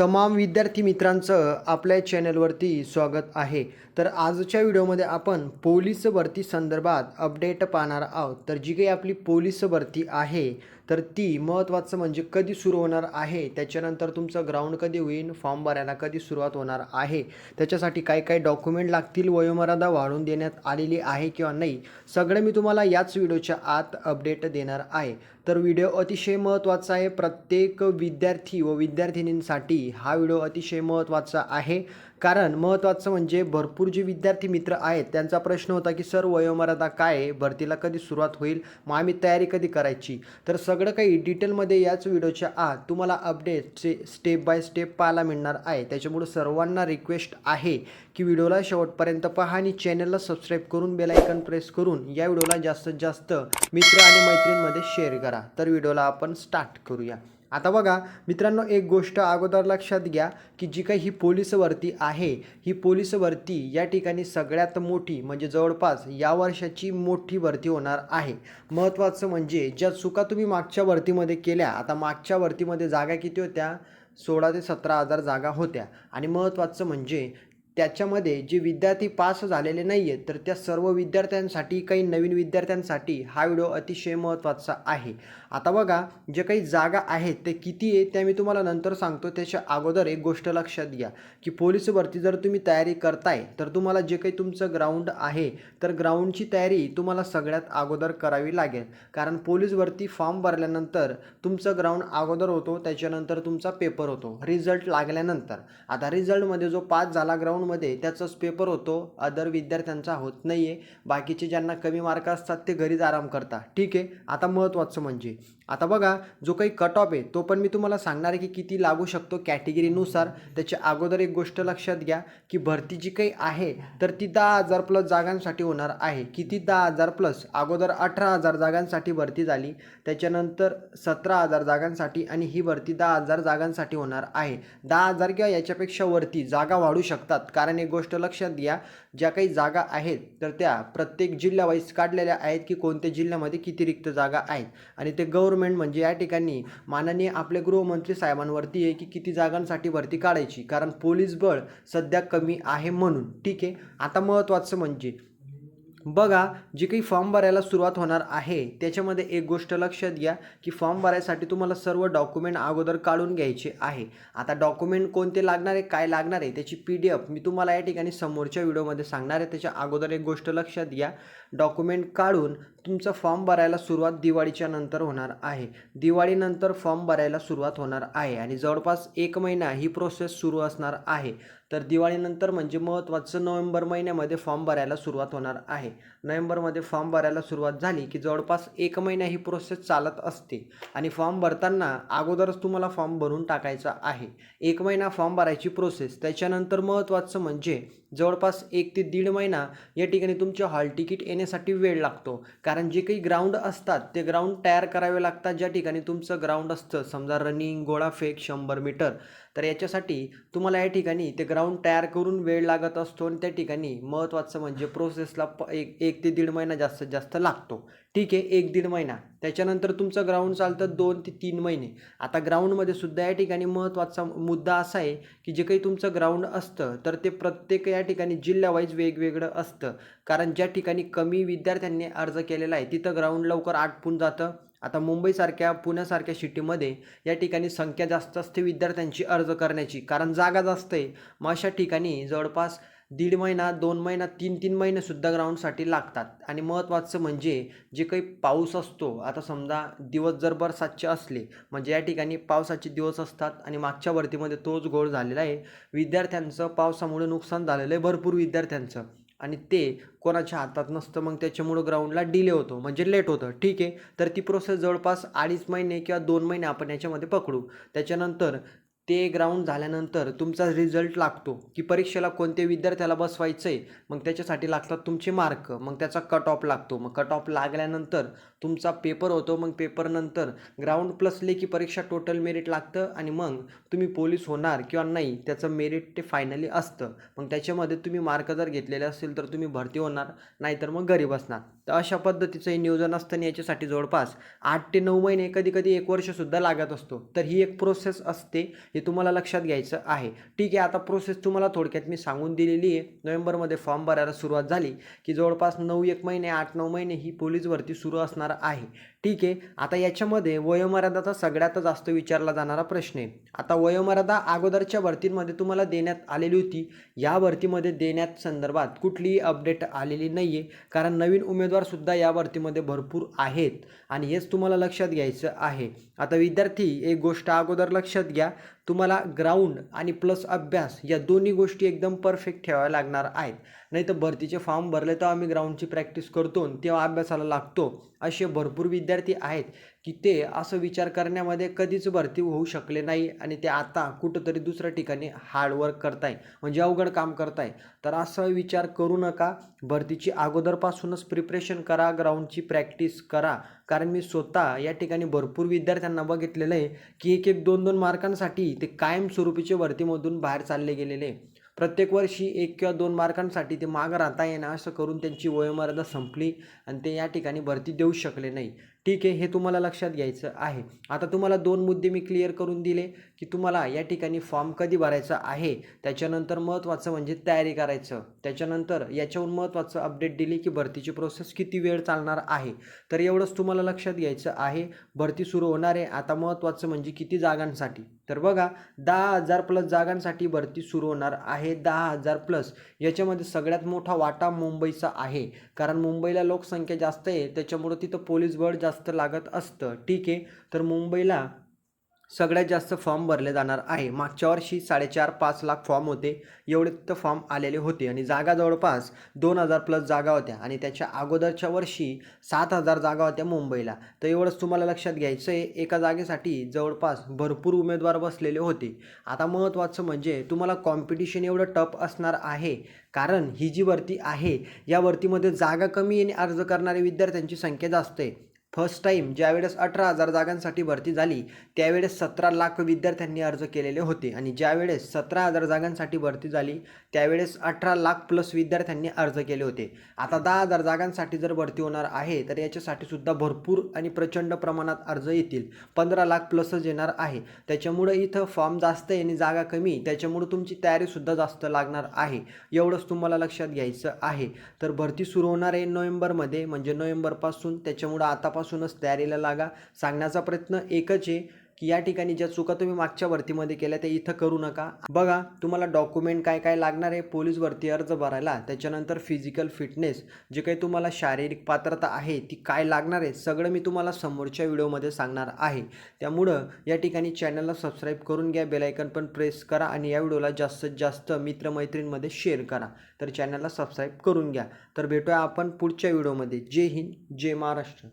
तमाम विद्यार्थी मित्रांचं आपल्या चॅनलवरती स्वागत आहे. तर आजच्या व्हिडिओमध्ये आपण पोलीस भरती संदर्भात अपडेट पाहणार आहोत. तर जी काही आपली पोलीस भरती आहे तर ती महत्त्वाचं म्हणजे कधी सुरू होणार आहे त्याच्यानंतर तुमचं ग्राउंड कधी होईल फॉर्म भरायला कधी सुरुवात होणार आहे त्याच्यासाठी काय काय डॉक्युमेंट लागतील वयोमर्यादा वाढवून देण्यात आलेली आहे किंवा नाही सगळं मी तुम्हाला याच व्हिडिओच्या आत अपडेट देणार आहे. तर व्हिडिओ अतिशय महत्त्वाचा आहे प्रत्येक विद्यार्थी व विद्यार्थिनींसाठी हा व्हिडिओ अतिशय महत्त्वाचा आहे. कारण महत्त्वाचं म्हणजे भरपूर जे विद्यार्थी मित्र आहेत त्यांचा प्रश्न होता की सर वयोमर्यादा काय आहे? भरतीला कधी सुरुवात होईल? मग आम्ही तयारी कधी करायची? तर सगळं काही डिटेलमध्ये याच व्हिडिओच्या आत तुम्हाला अपडेटचे स्टेप बाय स्टेप पाहायला मिळणार आहे. त्याच्यामुळे सर्वांना रिक्वेस्ट आहे की व्हिडिओला शेवटपर्यंत पहा आणि चॅनलला सबस्क्राईब करून बेलायकन प्रेस करून या व्हिडिओला जास्तीत जास्त मित्र आणि मैत्रिणींमध्ये शेअर करा. तर व्हिडिओला आपण स्टार्ट करूया. आता बघा मित्रांनो एक गोष्ट अगोदर लक्षात घ्या की जी काही ही पोलीस भरती आहे ही पोलीस भरती या ठिकाणी सगळ्यात मोठी म्हणजे जवळपास या वर्षाची मोठी भरती होणार आहे. महत्त्वाचं म्हणजे ज्या चुका तुम्ही मागच्या भरतीमध्ये केल्या आता मागच्या भरतीमध्ये जागा किती होत्या? सोळा ते सतरा हजार जागा होत्या. आणि महत्त्वाचं म्हणजे त्याच्यामध्ये जे विद्यार्थी पास झालेले नाही आहेत तर त्या सर्व विद्यार्थ्यांसाठी काही नवीन विद्यार्थ्यांसाठी हा व्हिडिओ अतिशय महत्त्वाचा आहे. आता बघा जे काही जागा आहेत ते किती आहे त्या मी तुम्हाला नंतर सांगतो. त्याच्या अगोदर एक गोष्ट लक्षात घ्या की पोलीस भरती जर तुम्ही तयारी करताय तर तुम्हाला जे काही तुमचं ग्राउंड आहे तर ग्राउंडची तयारी तुम्हाला सगळ्यात अगोदर करावी लागेल. कारण पोलीस भरती फॉर्म भरल्यानंतर तुमचं ग्राउंड अगोदर होतो त्याच्यानंतर तुमचा पेपर होतो. रिझल्ट लागल्यानंतर. आता रिझल्टमध्ये जो पास झाला ग्राउंड ग्राउंडमध्ये त्याचाच पेपर होतो. अदर विद्यार्थ्यांचा होत नाही आहे बाकीचे ज्यांना कमी मार्क असतात ते घरीच आराम करतात ठीक आहे? आता महत्त्वाचं म्हणजे आता बघा जो काही कट ऑफ आहे तो पण मी तुम्हाला सांगणार आहे की किती लागू शकतो कॅटेगरीनुसार त्याच्या अगोदर एक गोष्ट लक्षात घ्या की भरती जी काही आहे तर ती दहा हजार प्लस जागांसाठी होणार आहे. किती? दहा हजार प्लस अगोदर अठरा हजार जागांसाठी भरती झाली. त्याच्यानंतर सतरा हजार जागांसाठी आणि ही भरती दहा हजार जागांसाठी होणार आहे. दहा हजार किंवा याच्यापेक्षा वरती जागा वाढू शकतात. कारण एक गोष्ट लक्षात घ्या ज्या काही जागा आहेत तर त्या प्रत्येक जिल्ह्यावाईज काढलेल्या आहेत की कोणत्या जिल्ह्यामध्ये किती रिक्त जागा आहेत. आणि ते गव्हर्नमेंट म्हणजे या ठिकाणी माननीय आपले गृहमंत्री साहेबांवरती आहे की किती जागांसाठी भरती काढायची. कारण पोलीस बळ सध्या कमी आहे म्हणून. ठीक आहे? आता महत्त्वाचं म्हणजे बघा जी काही फॉर्म भरायला सुरुवात होणार आहे त्याच्यामध्ये एक गोष्ट लक्षात घ्या की फॉर्म भरायसाठी तुम्हाला सर्व डॉक्युमेंट अगोदर काढून घ्यायचे आहे. आता डॉक्युमेंट कोणते लागणार आहे काय लागणार आहे त्याची पी डी एफ मी तुम्हाला या ठिकाणी समोरच्या व्हिडिओमध्ये सांगणार आहे. त्याच्या अगोदर एक गोष्ट लक्षात घ्या डॉक्युमेंट काढून तुमचा फॉर्म भरायला सुरुवात दिवाळीच्या नंतर होणार आहे. दिवाळीनंतर फॉर्म भरायला सुरुवात होणार आहे आणि जवळपास एक महिना ही प्रोसेस सुरू असणार आहे. तर दिवाळीनंतर म्हणजे महत्त्वाचं नोव्हेंबर महिन्यामध्ये फॉर्म भरायला सुरुवात होणार आहे. नोव्हेंबरमध्ये फॉर्म भरायला सुरुवात झाली की जवळपास एक महिना ही प्रोसेस चालत असते आणि फॉर्म भरताना अगोदरच तुम्हाला फॉर्म भरून टाकायचा आहे. एक महिना फॉर्म भरायची प्रोसेस त्याच्यानंतर महत्त्वाचं म्हणजे जवळपास एक ते दीड महिना या ठिकाणी तुमचे हॉल तिकीट येण्यासाठी वेळ लागतो. कारण जे काही ग्राउंड असतात ते ग्राउंड तयार करावे लागतात. ज्या ठिकाणी तुमचं ग्राउंड असतं समजा रनिंग गोळाफेक शंभर मीटर तर याच्यासाठी तुम्हाला या ठिकाणी ते ग्राउंड तयार करून वेळ लागत असतो आणि त्या ठिकाणी महत्त्वाचं म्हणजे प्रोसेसला प एक एक ते दीड महिना जास्तीत जास्त लागतो. ठीक आहे एक दीड महिना. त्याच्यानंतर तुमचं ग्राउंड चालतं दोन ते तीन महिने. आता ग्राउंडमध्ये सुद्धा या ठिकाणी महत्त्वाचा मुद्दा असा आहे की जे काही तुमचं ग्राउंड असतं तर ते प्रत्येक या ठिकाणी जिल्हावाईज वेगवेगळं असतं. कारण ज्या ठिकाणी कमी विद्यार्थ्यांनी अर्ज केलेला आहे तिथं ग्राउंड लवकर आटपून जातं. आता मुंबईसारख्या पुण्यासारख्या सिटीमध्ये या ठिकाणी संख्या जास्त असते विद्यार्थ्यांची अर्ज करण्याची. कारण जागा जास्त आहे. मग अशा ठिकाणी जवळपास दीड महिना दोन महिना तीन तीन महिनेसुद्धा ग्राउंडसाठी लागतात. आणि महत्त्वाचं म्हणजे जे काही पाऊस असतो आता समजा दिवस जर बरसातचे असले म्हणजे या ठिकाणी पावसाचे दिवस असतात आणि मागच्या भरतीमध्ये तोच गोळ झालेला आहे. विद्यार्थ्यांचं पावसामुळे नुकसान झालेलं आहे भरपूर विद्यार्थ्यांचं. आणि ते कोणाच्या हातात नसतं मग त्याच्यामुळं ग्राउंडला डिले होतो म्हणजे लेट होतं. ठीक आहे तर ती प्रोसेस जवळपास अडीच महिने किंवा दोन महिने आपण याच्यामध्ये पकडू. त्याच्यानंतर ते ग्राउंड झाल्यानंतर तुमचा रिझल्ट लागतो की परीक्षेला कोणत्या विद्यार्थ्याला बसवायचं आहे मग त्याच्यासाठी लागतात तुमचे मार्क मग त्याचा कट ऑफ लागतो. मग कट ऑफ लागल्यानंतर तुमचा पेपर होतो मग पेपरनंतर ग्राउंड प्लस लेखी परीक्षा टोटल मेरिट लागतं आणि मग तुम्ही पोलीस होणार किंवा नाही त्याचं मेरिट ते फायनली असतं. मग त्याच्यामध्ये तुम्ही मार्क जर घेतलेले असतील तर तुम्ही भरती होणार नाहीतर मग घरी बसणार. तर अशा पद्धतीचं हे नियोजन असतं आणि याच्यासाठी जवळपास आठ ते नऊ महिने कधी कधी एक वर्षसुद्धा लागत असतो. तर ही एक प्रोसेस असते. हे तुम्हाला लक्षात घ्यायचं आहे. ठीक आहे आता प्रोसेस तुम्हाला थोडक्यात मी सांगून दिलेली आहे. नोव्हेंबरमध्ये फॉर्म भरायला सुरुवात झाली की जवळपास नऊ एक महिने आठ नऊ महिने ही पोलीस भरती सुरू असणार आहे. ठीक आहे. आता याच्यामध्ये वयोमर्यादाचा सगळ्यात जास्त विचारला जाणारा प्रश्न आहे. आता वयोमर्यादा अगोदरच्या भरतींमध्ये तुम्हाला देण्यात आलेली होती. या भरतीमध्ये देण्यात संदर्भात कुठलीही अपडेट आलेली नाही आहे कारण नवीन उमेदवारसुद्धा या भरतीमध्ये भरपूर आहेत. आणि हेच तुम्हाला लक्षात घ्यायचं आहे. आता विद्यार्थी एक गोष्ट अगोदर लक्षात घ्या. तुम्हाला ग्राउंड आणि प्लस अभ्यास या दोन्ही गोष्टी एकदम परफेक्ट ठेवाव्या लागणार आहेत. नाही तर भरतीचे फॉर्म भरले तर आम्ही ग्राउंडची प्रॅक्टिस करतो आणि तेव्हा अभ्यासाला लागतो. असे भरपूर विद्यार्थी आहेत की ते असं विचार करण्यामध्ये कधीच भरती होऊ शकले नाही आणि ते आता कुठंतरी दुसऱ्या ठिकाणी हार्डवर्क करताय म्हणजे अवघड काम करताय. तर असा विचार करू नका. भरतीची अगोदरपासूनच प्रिपरेशन करा ग्राउंडची प्रॅक्टिस करा. कारण मी स्वतः या ठिकाणी भरपूर विद्यार्थ्यांना बघितलेलं आहे की एक एक दोन दोन मार्कांसाठी ते कायमस्वरूपीचे भरतीमधून बाहेर चालले गेलेले आहे. प्रत्येक वर्षी एक किंवा दोन मार्कांसाठी ते मागं राहता येणं असं करून त्यांची वयोमर्यादा संपली आणि ते या ठिकाणी भरती देऊ शकले नाही. ठीक आहे हे तुम्हाला लक्षात घ्यायचं आहे. आता तुम्हाला दोन मुद्दे मी क्लिअर करून दिले की तुम्हाला या ठिकाणी फॉर्म कधी भरायचा आहे त्याच्यानंतर महत्त्वाचं म्हणजे तयारी करायचं. त्याच्यानंतर याच्याहून महत्त्वाचं अपडेट दिली की भरतीची प्रोसेस किती वेळ चालणार आहे. तर एवढंच तुम्हाला लक्षात घ्यायचं आहे. भरती सुरू होणार आहे. आता महत्त्वाचं म्हणजे किती जागांसाठी? तर बघा दहा हजार प्लस जागांसाठी भरती सुरू होणार आहे. दहा हजार प्लस याच्यामध्ये सगळ्यात मोठा वाटा मुंबईचा आहे. कारण मुंबईला लोकसंख्या जास्त आहे. त्याच्यामुळं तिथं पोलीस बळ जास्त लागत असतं. ठीक आहे. तर मुंबईला सगळ्यात जास्त फॉर्म भरले जाणार आहे. मागच्या वर्षी साडेचार पाच लाख फॉर्म होते. एवढे तर फॉर्म आलेले होते. आणि जागा जवळपास दोन हजार प्लस जागा होत्या. आणि त्याच्या अगोदरच्या वर्षी सात हजार जागा होत्या मुंबईला. तर एवढंच तुम्हाला लक्षात घ्यायचं आहे. एका जागेसाठी जवळपास भरपूर उमेदवार बसलेले होते. आता महत्त्वाचं म्हणजे तुम्हाला कॉम्पिटिशन एवढं टफ असणार आहे. कारण ही जी भरती आहे या भरतीमध्ये जागा कमी आणि अर्ज करणाऱ्या विद्यार्थ्यांची संख्या जास्त आहे. फर्स्ट टाईम ज्यावेळेस अठरा हजार जागांसाठी भरती झाली त्यावेळेस सतरा लाख विद्यार्थ्यांनी अर्ज केलेले होते. आणि ज्यावेळेस सतरा हजार जागांसाठी भरती झाली त्यावेळेस अठरा लाख प्लस विद्यार्थ्यांनी अर्ज केले होते. आता दहा हजार जागांसाठी जर भरती होणार आहे तर याच्यासाठी सुद्धा भरपूर आणि प्रचंड प्रमाणात अर्ज येतील. पंधरा लाख प्लसच येणार आहे. त्याच्यामुळं इथं फॉर्म जास्त आहे आणि जागा कमी त्याच्यामुळं तुमची तयारीसुद्धा जास्त लागणार आहे. एवढंच तुम्हाला लक्षात घ्यायचं आहे. तर भरती सुरू होणार आहे नोव्हेंबरमध्ये. म्हणजे नोव्हेंबरपासून त्याच्यामुळं आता आत्तापासूनच तयारीला लागा. सांगण्याचा प्रयत्न एकच आहे की या ठिकाणी ज्या चुका तुम्ही मागच्या भरतीमध्ये केल्या त्या इथं करू नका. बघा तुम्हाला डॉक्युमेंट काय काय लागणार आहे? पोलीस भरती अर्ज भरायला त्याच्यानंतर फिजिकल फिटनेस जे काही तुम्हाला शारीरिक पात्रता आहे ती काय लागणार आहे? सगळं मी तुम्हाला समोरच्या व्हिडिओमध्ये सांगणार आहे. त्यामुळं या ठिकाणी चॅनलला सबस्क्राईब करून घ्या बेलायकन पण प्रेस करा आणि या व्हिडिओला जास्तीत जास्त मित्रमैत्रींमध्ये शेअर करा. तर चॅनलला सबस्क्राईब करून घ्या. तर भेटूया आपण पुढच्या व्हिडिओमध्ये. जय हिंद जय महाराष्ट्र.